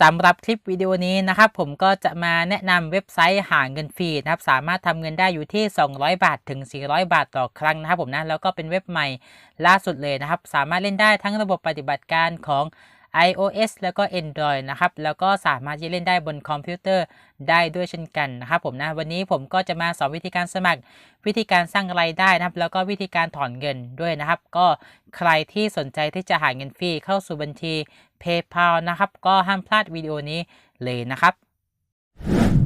สำหรับคลิปวิดีโอนี้นะครับผมก็จะมาแนะนำเว็บไซต์หาเงินฟรีนะครับสามารถทำเงินได้อยู่ที่ 200 บาทถึง 400 บาทต่อครั้งนะครับผมนะแล้วก็เป็นเว็บใหม่ล่าสุดเลยนะครับ สามารถเล่นได้ทั้งระบบปฏิบัติการของ iOS แล้วก็ Android นะครับ แล้วก็สามารถที่เล่นได้บนคอมพิวเตอร์ได้ด้วยเช่นกันนะครับผมนะ วันนี้ผมก็จะมาสอนวิธีการสมัคร วิธีการสร้างรายได้นะครับ แล้วก็วิธีการถอนเงินด้วยนะครับ ก็ใครที่สนใจที่จะหาเงินฟรีเข้าสู่บัญชี PayPal นะครับ ก็ห้ามพลาดวิดีโอนี้เลยนะครับ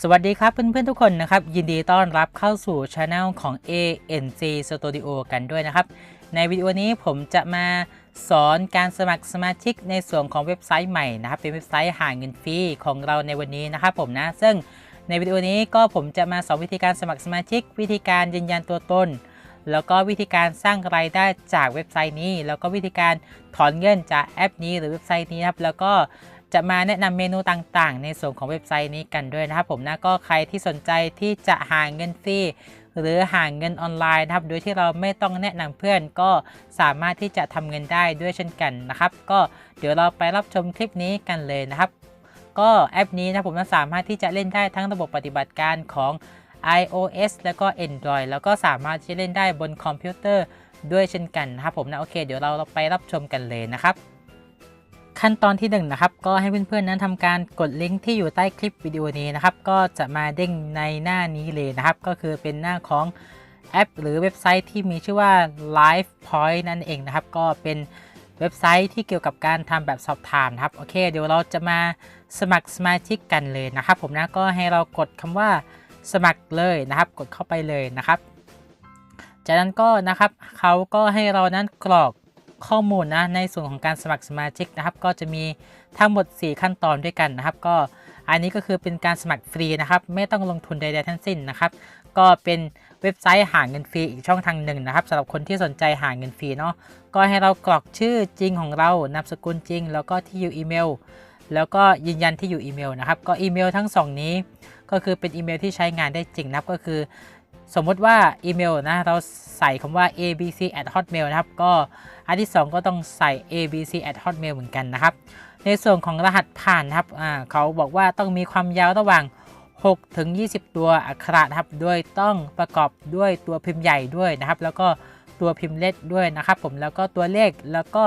สวัสดีครับเพื่อนๆทุกคนนะครับ ยินดีต้อนรับเข้าสู่ช anel ของ ANC Studio กันด้วยนะครับ ในวิดีโอนี้ผมจะมาสอนการสมัครสมาชิกในส่วนของเว็บไซต์ใหม่นะครับ เป็นเว็บไซต์หาเงินฟรีของเราในวันนี้นะครับผมนะซึ่งในวิดีโอนี้ก็ผมจะมาสอนวิธีการสมัครสมาชิก วิธีการยืนยันตัวตน แล้วก็วิธีการสร้างรายได้จากเว็บไซต์นี้ แล้วก็วิธีการถอนเงินจากแอปนี้หรือเว็บไซต์นี้ครับแล้วก็ จะมาแนะนำเมนูต่างๆ ในส่วนของเว็บไซต์นี้กันด้วยนะครับผมนะก็ใครที่สนใจที่จะหาเงินฟรีหรือหาเงินออนไลน์นะครับ โดยที่เราไม่ต้องแนะนำเพื่อนก็สามารถที่จะทำเงินได้ด้วยเช่นกันนะครับ ก็เดี๋ยวเราไปรับชมคลิปนี้กันเลยนะครับ ก็แอปนี้นะผมสามารถที่จะเล่นได้ทั้งระบบปฏิบัติการของ iOS แล้วก็ Android แล้วก็สามารถที่จะเล่นได้บนคอมพิวเตอร์ด้วยเช่นกันนะครับผมนะโอเค เดี๋ยวเราไปรับชมกันเลยนะครับ ขั้นตอนที่1นนะครับก็ให้เพื่อนๆนั้นทำการกดลิงก์ที่อยู่ใต้คลิปวิดีโอนี้นะครับก็จะมาเด้งในหน้านี้เลยนะครับ ก็คือเป็นหน้าของแอป หรือเว็บไซต์ที่มีชื่อว่า Live Point นั่นเองนะครับ ก็เป็นเว็บไซต์ที่เกี่ยวกับการทำแบบสอบถามนะครับโอเค เดี๋ยวเราจะมาสมัครสมาชิกกันเลยนะครับ ผมนะก็ให้เรากดคำว่าสมัครเลยนะครับ กดเข้าไปเลยนะครับ จากนั้นก็นะครับเขาก็ให้เรานั้นกรอก ข้อมูลนะในส่วนของการสมัครสมาชิกนะครับ ก็จะมีทั้งหมด 4 ขั้นตอนด้วยกันนะครับ ก็อันนี้ก็คือเป็นการสมัครฟรีนะครับ ไม่ต้องลงทุนใดๆทั้งสิ้นนะครับ ก็เป็นเว็บไซต์หาเงินฟรีอีกช่องทางหนึ่งนะครับสำหรับคนที่สนใจหาเงินฟรีเนาะก็ให้เรากรอกชื่อจริงของเรานามสกุลจริง แล้วก็ที่อยู่อีเมล แล้วก็ยืนยันที่อยู่อีเมลนะครับ ก็อีเมลทั้ง 2 นี้ ก็คือเป็นอีเมลที่ใช้งานได้จริงนะครับก็คือ สมมติว่าอีเมลนะเราใส่คำว่า abc at hotmail นะครับ ก็อันที่ 2 ก็ต้องใส่ abc at hotmail เหมือนกันนะครับ ในส่วนของรหัสผ่านนะครับเขาบอกว่าต้องมีความยาวระหว่าง 6 ถึง 20 ตัวอักขระนะครับโดยต้องประกอบด้วยตัวพิมพ์ใหญ่ด้วยนะครับ แล้วก็ตัวพิมพ์เล็กด้วยนะครับ ผมแล้วก็ตัวเลขแล้วก็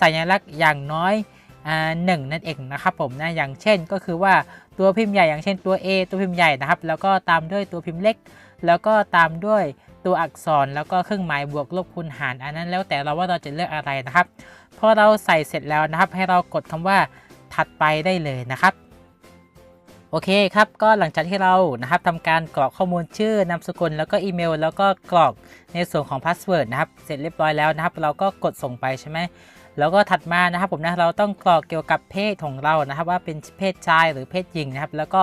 สัญลักษณ์อย่างน้อยหนึ่งนั่นเองนะครับผมนะอย่างเช่นก็คือว่าตัวพิมพ์ใหญ่อย่างเช่นตัว A ตัวพิมพ์ใหญ่นะครับ แล้วก็ตามด้วยตัวพิมพ์เล็ก แล้วก็ตามด้วยตัวอักษรแล้วก็เครื่องหมายบวกลบคูณหาร อันนั้นแล้วแต่เราว่าเราจะเลือกอะไรนะครับ พอเราใส่เสร็จแล้วนะครับ ให้เรากดคำว่าถัดไปได้เลยนะครับ โอเคครับ ก็หลังจากที่เรานะครับทำการกรอกข้อมูลชื่อนามสกุล แล้วก็อีเมล แล้วก็กรอกในส่วนของพาสเวิร์ดนะครับ เสร็จเรียบร้อยแล้วนะครับ เราก็กดส่งไปใช่ไหมแล้วก็ถัดมานะครับผมนะเราต้องกรอกเกี่ยวกับเพศของเรานะครับ ว่าเป็นเพศชายหรือเพศหญิงนะครับ แล้วก็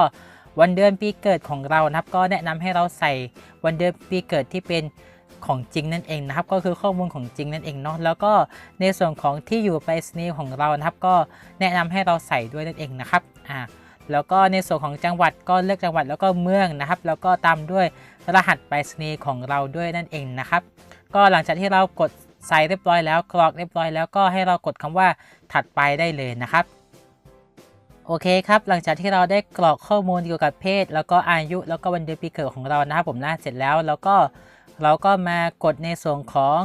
วันเดือนปีเกิดของเรานะครับ ก็แนะนำให้เราใส่วันเดือนปีเกิดที่เป็นของจริงนั่นเองนะครับ ก็คือข้อมูลของจริงนั่นเองเนาะแล้วก็ในส่วนของที่อยู่ไปรษณีย์ของเรานะครับ ก็แนะนำให้เราใส่ด้วยนั่นเองนะครับอ่าแล้วก็ในส่วนของจังหวัดก็เลือกจังหวัดแล้วก็เมืองนะครับ แล้วก็ตามด้วยรหัสไปรษณีย์ของเราด้วยนั่นเองนะครับ ก็หลังจากที่เรากดใส่เรียบร้อยแล้วกรอกเรียบร้อยแล้วก็ให้เรากดคำว่าถัดไปได้เลยนะครับ โอเคครับ หลังจากที่เราได้กรอกข้อมูลเกี่ยวกับเพศ แล้วก็อายุแล้วก็วันเดือนปีเกิดของเรานะครับผมนะเสร็จแล้วแล้วก็เราก็มากดในส่วนของ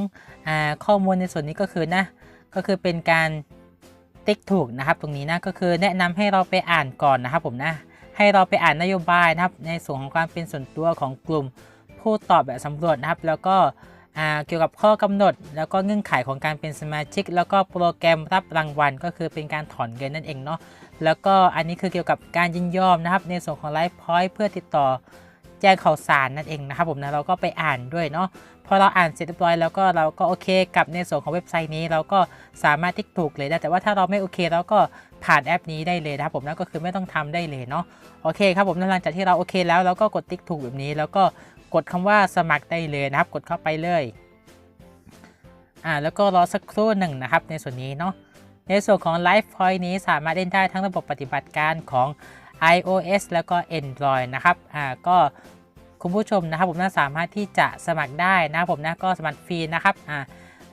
อข้อมูลในส่วนนี้ก็คือนะก็คือเป็นการติ๊กถูกนะครับ ตรงนี้นะก็คือแนะนำให้เราไปอ่านก่อนนะครับผมนะให้เราไปอ่านนโยบายนะครับในส่วนของความเป็นส่วนตัวของกลุ่มผู้ตอบแบบสำรวจนะครับ แล้วก็เกี่ยวกับข้อกำหนด แล้วก็เงื่อนไขของการเป็นสมาชิก แล้วก็โปรแกรมรับรางวัล ก็คือเป็นการถอนเงินนั่นเองเนาะ แล้วก็อันนี้คือเกี่ยวกับการยินยอมนะครับ ในส่วนของไลฟ์พอยต์เพื่อติดต่อแจ้งข่าวสารนั่นเองนะครับผมนะเราก็ไปอ่านด้วยเนาะพอเราอ่านเสร็จเรียบร้อยแล้วก็เราก็โอเคกับในส่วนของเว็บไซต์นี้ เราก็สามารถติ๊กถูกเลยได้แต่ว่าถ้าเราไม่โอเคเราก็ผ่านแอปนี้ได้เลยนะครับผมนั่นก็คือไม่ต้องทำได้เลยเนาะโอเคครับผมหลังจากที่เราโอเคแล้วเราก็กดติ๊กถูกแบบนี้ แล้วก็กดคำว่าสมัครได้เลยนะครับ กดเข้าไปเลยอ่าแล้วก็รอสักครู่หนึ่งนะครับในส่วนนี้เนาะ ในส่วนของ Live Point นี้สามารถเล่นได้ทั้งระบบปฏิบัติการของ iOS แล้วก็ Android นะครับอ่าก็คุณผู้ชมนะครับผมน่าสามารถที่จะสมัครได้นะผมนะก็สมัครฟรีนะครับอ่า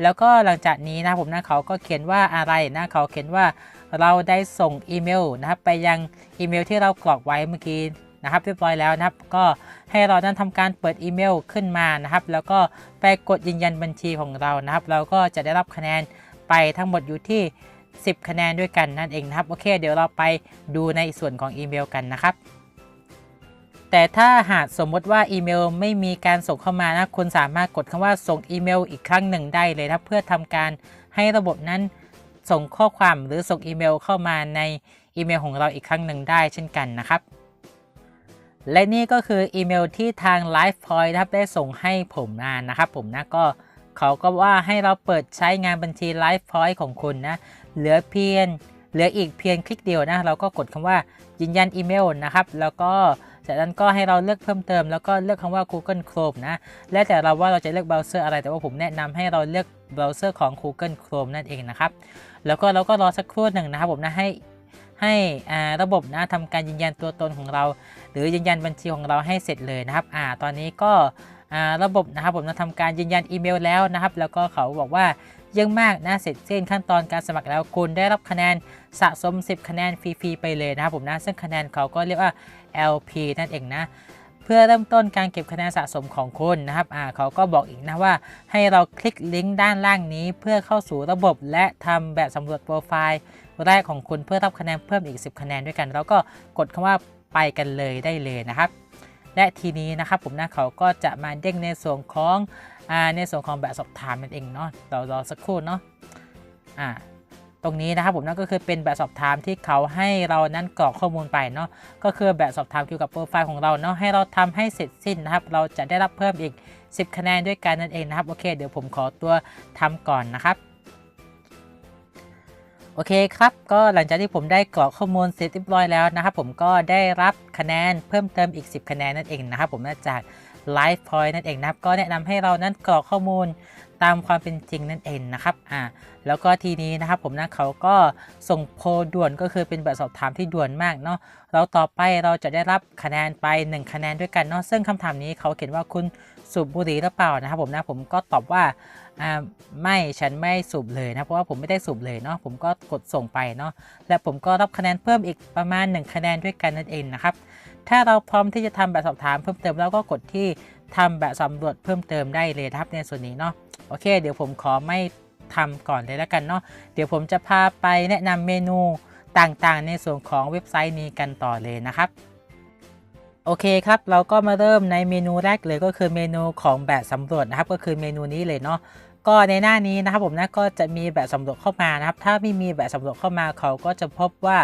แล้วก็หลังจากนี้นะผมนะเขาก็เขียนว่าอะไรนะเขาเขียนว่าเราได้ส่งอีเมลนะครับไปยังอีเมลที่เรากรอกไว้เมื่อกี้นะครับเรียบร้อยแล้วนะครับ ก็ให้เรานั้นทำการเปิดอีเมลขึ้นมานะครับ แล้วก็ไปกดยืนยันบัญชีของเรานะครับ เราก็จะได้รับคะแนนไปทั้งหมดอยู่ที่ 10 คะแนนด้วยกันนั่นเองนะครับโอเค เดี๋ยวเราไปดูในส่วนของอีเมลกันนะครับ แต่ถ้าหากสมมติว่าอีเมลไม่มีการส่งเข้ามานะคุณสามารถกดคำว่าส่งอีเมลอีกครั้งหนึ่งได้เลยนะเพื่อทำการให้ระบบนั้นส่งข้อความหรือส่งอีเมลเข้ามาในอีเมลของเราอีกครั้งหนึ่งได้เช่นกันนะครับและนี่ก็คืออีเมลที่ทาง LifePoint ครับได้ส่งให้ผมมานะครับ ผมนะก็เขาก็ว่าให้เราเปิดใช้งานบัญชี LifePoint ของคุณนะ เหลือเพียงเหลืออีกเพียงคลิกเดียวนะ เราก็กดคำว่ายืนยันอีเมลนะครับ แล้วก็จากนั้นก็ให้เราเลือกเพิ่มเติม แล้วก็เลือกคำว่า Google Chrome นะ และแต่เราว่าเราจะเลือกเบราว์เซอร์อะไร แต่ว่าผมแนะนำให้เราเลือกเบราว์เซอร์ของ Google Chrome นั่นเองนะครับ แล้วก็เราก็รอสักครู่หนึ่งนะครับผมนะให้ให้ระบบนะทำการยืนยันตัวตนของเรา หรือยืนยันบัญชีของเราให้เสร็จเลยนะครับอ่าตอนนี้ก็ระบบนะครับผมจะทำการยืนยันอีเมลแล้วนะครับ แล้วก็เขาบอกว่า ยังมากนะเสร็จสิ้นขั้นตอนการสมัครแล้วคุณได้รับคะแนนสะสม 10 คะแนนฟรีๆไปเลยนะครับผมนะซึ่งคะแนนเขาก็เรียกว่า LP นั่นเองนะเพื่อเริ่มต้นการเก็บคะแนนสะสมของคุณนะครับอ่าเขาก็บอกอีกนะว่า ให้เราคลิกลิงก์ด้านล่างนี้ เพื่อเข้าสู่ระบบและทำแบบสำรวจโปรไฟล์แรกของคุณเพื่อรับคะแนนเพิ่มอีก 10 คะแนนด้วยกัน แล้วก็กดคำว่าไปกันเลยได้เลยนะครับ และทีนี้นะครับผมนะเขาก็จะมาเด้งในส่วนของ ในส่วนของแบบสอบถามนั่นเองเนาะเรารอสักครู่เนาะอ่าตรงนี้นะครับผมนั่นก็คือเป็นแบบสอบถามที่เขาให้เรานั้นกรอกข้อมูลไปเนาะก็คือแบบสอบถามเกี่ยวกับโปรไฟล์ของเราเนาะให้เราทำให้เสร็จสิ้นนะครับ เราจะได้รับเพิ่มอีก 10 คะแนนด้วยกันนั่นเองนะครับโอเค เดี๋ยวผมขอตัวทำก่อนนะครับโอเคครับก็หลังจากที่ผมได้กรอกข้อมูลเสร็จเรียบร้อยแล้วนะครับผมก็ได้รับคะแนนเพิ่มเติมอีก 10 คะแนนนั่นเองนะครับผมจาก Live Point นั่นเองนะครับก็แนะนำให้เรานั้นกรอกข้อมูลตามความเป็นจริงนั่นเองนะครับอ่าแล้วก็ทีนี้นะครับผมนะเขาก็ส่งโพลด่วนก็คือเป็นแบบสอบถามที่ด่วนมากเนาะเราต่อไปเราจะได้รับคะแนนไป 1 คะแนนด้วยกันเนาะซึ่งคำถามนี้เขาเขียนว่าคุณสูบบุหรี่หรือเปล่านะครับผมนะผมก็ตอบว่าอ่าไม่ฉันไม่สูบเลยนะเพราะว่าผมไม่ได้สูบเลยเนาะผมก็กดส่งไปเนาะและผมก็รับคะแนนเพิ่มอีกประมาณ 1 คะแนนด้วยกันนั่นเองนะครับ ถ้าเราพร้อมที่จะทำแบบสอบถามเพิ่มเติมแล้วก็กดที่ทำแบบสำรวจเพิ่มเติมได้เลยครับในส่วนนี้เนาะโอเค เดี๋ยวผมขอไม่ทำก่อนเลยแล้วกันเนาะเดี๋ยวผมจะพาไปแนะนำเมนูต่างๆ ในส่วนของเว็บไซต์นี้กันต่อเลยนะครับโอเคครับ เราก็มาเริ่มในเมนูแรกเลยก็คือเมนูของแบบสำรวจนะครับ ก็คือเมนูนี้เลยเนาะ ก็ในหน้านี้นะครับผมนะก็จะมีแบบสำรวจเข้ามานะครับ ถ้าไม่มีแบบสำรวจเข้ามาเขาก็จะพบว่า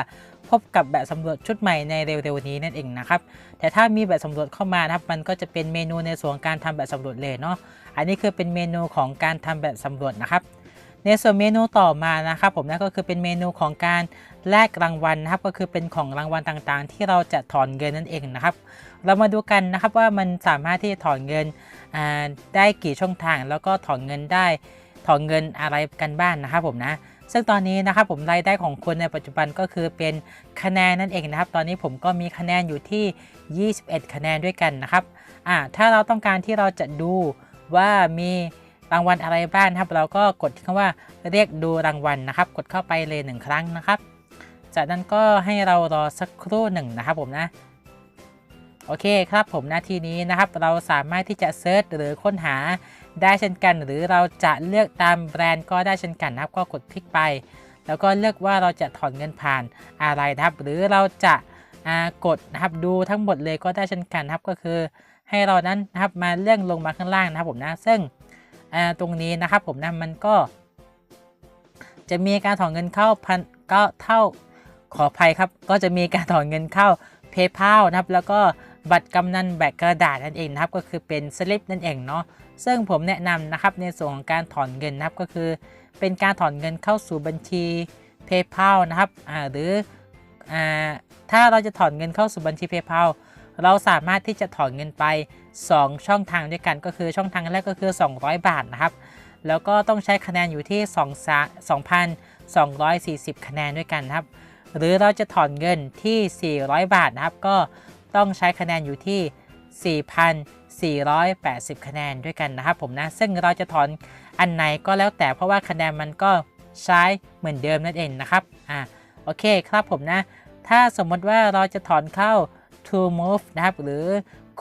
พบกับแบบสำรวจชุดใหม่ในเร็วๆนี้นั่นเองนะครับ แต่ถ้ามีแบบสำรวจเข้ามานะครับ มันก็จะเป็นเมนูในส่วนการทำแบบสำรวจเลยเนาะ อันนี้คือเป็นเมนูของการทำแบบสำรวจนะครับ ในส่วนเมนูต่อมานะครับ ผมนะก็คือเป็นเมนูของการแลกรางวัลนะครับ ก็คือเป็นของรางวัลต่างๆ ที่เราจะถอนเงินนั่นเองนะครับ เรามาดูกันนะครับว่ามันสามารถที่จะถอนเงินได้กี่ช่องทาง แล้วก็ถอนเงินได้ถอนเงินอะไรกันบ้างนนะครับผมนะซึ่งตอนนี้นะครับผมรายได้ของคนในปัจจุบันก็คือเป็นคะแนนนั่นเองนะครับ ตอนนี้ผมก็มีคะแนนอยู่ที่ 21 คะแนนด้วยกันนะครับอ่าถ้าเราต้องการที่เราจะดูว่ามีรางวัลอะไรบ้างครับ เราก็กดคำว่าเรียกดูรางวัลนะครับ กดเข้าไปเลยหนึ่งครั้งนะครับ จากนั้นก็ให้เรารอสักครู่หนึ่งนะครับผมนะ โอเคครับผมนาทีนี้นะครับ เราสามารถที่จะเซิร์ชหรือค้นหาได้เช่นกัน หรือเราจะเลือกตามแบรนด์ก็ได้เช่นกันนะครับ ก็กดคลิกไป แล้วก็เลือกว่าเราจะถอนเงินผ่านอะไรนะครับ หรือเราจะกดนะครับดูทั้งหมดเลยก็ได้เช่นกันครับก็คือ ให้เรานั้นนะครับมาเลื่อนลงมาข้างล่างนะครับผมนะซึ่งตรงนี้นะครับผมนะมันก็ จะมีการถอนเงินเข้าพันก็เท่าขออภัยครับ ก็จะมีการถอนเงินเข้า PayPal นะครับ แล้วก็ บัตรกำนันแบบกระดาษนั่นเองนะครับก็คือเป็นสลิปนั่นเองเนาะซึ่งผมแนะนำนะครับในส่วนของการถอนเงินนะครับก็คือ เป็นการถอนเงินเข้าสู่บัญชี PayPal นะครับอ่าหรืออ่าถ้าเราจะถอนเงินเข้าสู่บัญชี PayPal เราสามารถที่จะถอนเงินไป 2 ช่องทางด้วยกันก็คือช่องทางแรกก็คือ 200 บาทนะครับ แล้วก็ต้องใช้คะแนนอยู่ที่ 2 2,240 คะแนนด้วยกันนะครับ หรือเราจะถอนเงินที่ 400 บาทนะครับ ก็ ต้องใช้คะแนนอยู่ที่ 4,480 คะแนนด้วยกันนะครับผมนะ ซึ่งเราจะถอนอันไหนก็แล้วแต่เพราะว่าคะแนนมันก็ใช้เหมือนเดิมนั่นเองนะครับ อ่า โอเคครับผมนะ ถ้าสมมติว่าเราจะถอนเข้า To Move นะครับ หรือ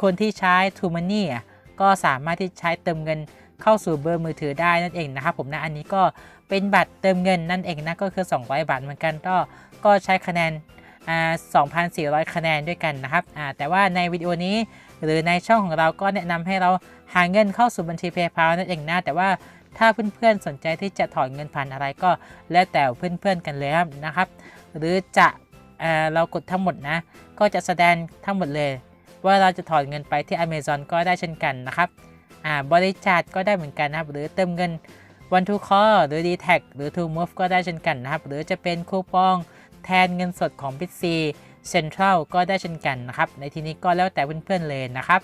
คนที่ใช้ To Money อะก็สามารถที่ใช้เติมเงินเข้าสู่เบอร์มือถือได้นั่นเองนะครับผมนะ อันนี้ก็เป็นบัตรเติมเงินนั่นเองนะ ก็คือ 200 บาทเหมือนกัน ก็ ก็ใช้คะแนน 2,400 คะแนนด้วยกันนะครับแต่ว่าในวิดีโอนี้หรือในช่องของเราก็แนะนำให้เราหาเงินเข้าสู่บัญชี PayPal นั่นเองนะแต่ว่าถ้าเพื่อนๆสนใจที่จะถอนเงินผ่านอะไรก็แล้วแต่เพื่อนๆกันเลยนะครับ หรือจะเเรากดทั้งหมดนะ ก็จะแสดงทั้งหมดเลย ว่าเราจะถอนเงินไปที่ Amazon ก็ได้เช่นกันนะครับบริจาคก็ได้เหมือนกันนะครับ หรือเติมเงิน One to Call หรือ d t a c หรือ To Move ก็ได้เช่นกันนะครับ หรือจะเป็นคูปอง แทนเงินสดของ b i t c Central ก็ได้เช่นกันนะครับ ในที่นี้ก็แล้วแต่เพื่อนๆเลยนะครับ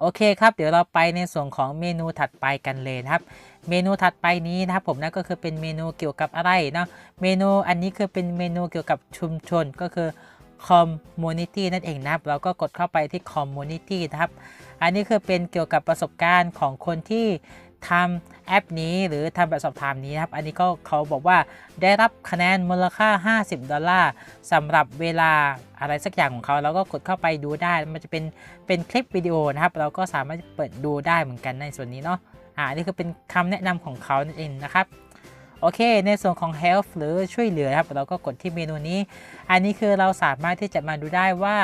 โอเคครับ เดี๋ยวเราไปในส่วนของเมนูถัดไปกันเลยนะครับ เมนูถัดไปนี้นะครับผมนะก็คือเป็นเมนูเกี่ยวกับอะไรเนาะ เมนูอันนี้คือเป็นเมนูเกี่ยวกับชุมชนก็คือ Community นั่นเองนะครับ เราก็กดเข้าไปที่ Community นะครับ อันนี้คือเป็นเกี่ยวกับประสบการณ์ของคนที่ ทำแอปนี้หรือทำแบบสอบถามนี้นะครับ อันนี้ก็เขาบอกว่าได้รับคะแนนมูลค่า 50 ดอลลาร์สำหรับเวลาอะไรสักอย่างของเขาเราก็กดเข้าไปดูได้ มันจะเป็นเป็นคลิปวิดีโอนะครับ เราก็สามารถเปิดดูได้เหมือนกันในส่วนนี้เนาะอ่านี่คือเป็นคำแนะนำของเขานั่นเองนะครับโอเค ในส่วนของ help หรือช่วยเหลือครับ เราก็กดที่เมนูนี้ อันนี้คือเราสามารถที่จะมาดูได้ว่า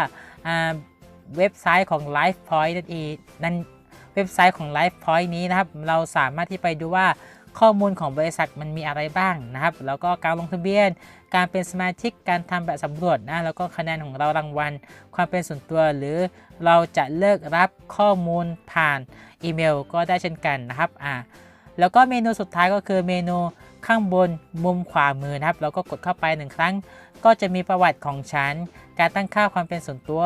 เว็บไซต์ของ Life Point นั่นเองนั่น เว็บไซต์ของ Life Point นี้นะครับ เราสามารถที่ไปดูว่าข้อมูลของบริษัทมันมีอะไรบ้างนะครับ แล้วก็การลงทะเบียน การเป็นสมาชิก การทำแบบสำรวจนะ แล้วก็คะแนนของเรารางวัล ความเป็นส่วนตัว หรือเราจะเลิกรับข้อมูลผ่านอีเมล ก็ได้เช่นกันนะครับ อ่า แล้วก็เมนูสุดท้ายก็คือเมนูข้างบนมุมขวามือนะครับ เราก็กดเข้าไปหนึ่งครั้ง ก็จะมีประวัติของฉัน การตั้งค่าความเป็นส่วนตัว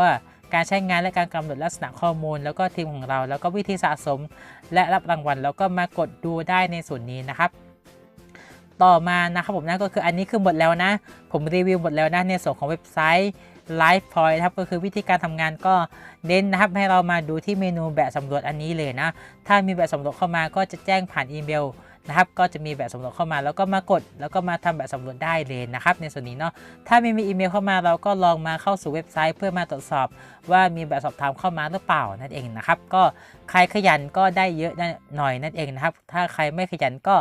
การใช้งานและการกำหนดลักษณะข้อมูล แล้วก็ทีมของเรา แล้วก็วิธีสะสม และรับรางวัล แล้วก็มากดดูได้ในส่วนนี้นะครับต่อมานะครับผมนะก็คืออันนี้คือหมดแล้วนะ ผมรีวิวหมดแล้วนะในส่วนของเว็บไซต์ Life Point ครับก็คือวิธีการทำงานก็เน้นนะครับให้เรามาดูที่เมนูแบบสำรวจอันนี้เลยนะ ถ้ามีแบบสำรวจเข้ามาก็จะแจ้งผ่านอีเมล นะครับก็จะมีแบบสำรวจเข้ามาแล้วก็มากด แล้วก็มาทำแบบสำรวจได้เลยนะครับในส่วนนี้เนาะถ้าไม่มีอีเมลเข้ามาเราก็ลองมาเข้าสู่เว็บไซต์ เพื่อมาตรวจสอบ ว่ามีแบบสอบถามเข้ามาหรือเปล่านั่นเองนะครับก็ใครขยันก็ได้เยอะหน่อยนั่นเองนะครับถ้าใครไม่ขยันก็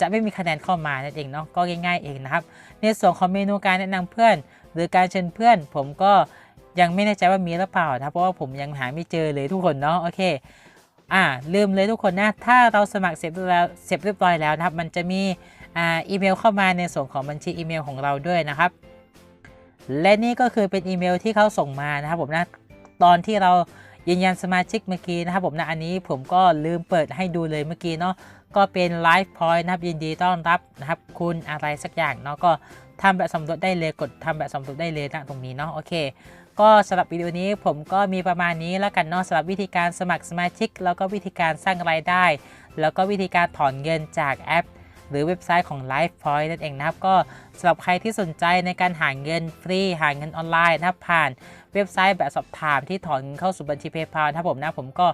จะไม่มีคะแนนเข้ามานั่นเองเนาะก็ง่ายๆเองนะครับในส่วนของเมนูการแนะนำเพื่อน หรือการเชิญเพื่อน ผมก็ยังไม่แน่ใจว่ามีหรือเปล่านะเพราะว่าผมยังหาไม่เจอเลยทุกคนเนาะโอเค อ่าลืมเลยทุกคนนะ ถ้าเราสมัครเสร็จแล้วเสร็จเรียบร้อยแล้วนะครับ มันจะมีอ่าอีเมลเข้ามาในส่วนของบัญชีอีเมลของเราด้วยนะครับ และนี่ก็คือเป็นอีเมลที่เขาส่งมานะครับผมนะตอนที่เรายืนยันสมาชิกเมื่อกี้นะครับผมนะอันนี้ผมก็ลืมเปิดให้ดูเลยเมื่อกี้เนาะก็เป็น Live Point นะครับยินดีต้อนรับนะครับ คุณอะไรสักอย่างเนาะก็ทำแบบสำรวจได้เลยกดทำแบบสำรวจได้เลยนะตรงนี้เนาะโอเค ก็สำหรับวิดีโอนี้ผมก็มีประมาณนี้แล้วกันเนาะสำหรับวิธีการสมัครสมาชิก แล้วก็วิธีการสร้างรายได้ แล้วก็วิธีการถอนเงินจากแอป หรือเว็บไซต์ของ Life Point นั่นเองนะครับ ก็สำหรับใครที่สนใจในการหาเงินฟรี หาเงินออนไลน์นะผ่านเว็บไซต์แบบสอบถามที่ถอนเข้าสู่บัญชี PayPal นะครับผมนะผมก็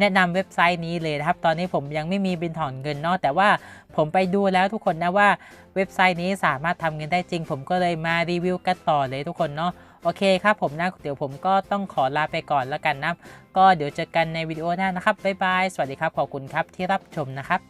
แนะนำเว็บไซต์นี้เลยนะครับ ตอนนี้ผมยังไม่มีบินถอนเงินเนาะแต่ว่าผมไปดูแล้วทุกคนนะว่าเว็บไซต์นี้สามารถทำเงินได้จริง ผมก็เลยมารีวิวกันต่อเลยทุกคนเนาะ โอเคครับผมนะเดี๋ยวผมก็ต้องขอลาไปก่อนแล้วกันนะ ก็เดี๋ยวเจอกันในวิดีโอหน้านะครับบ๊ายบายสวัสดีครับขอบคุณครับที่รับชมนะครับ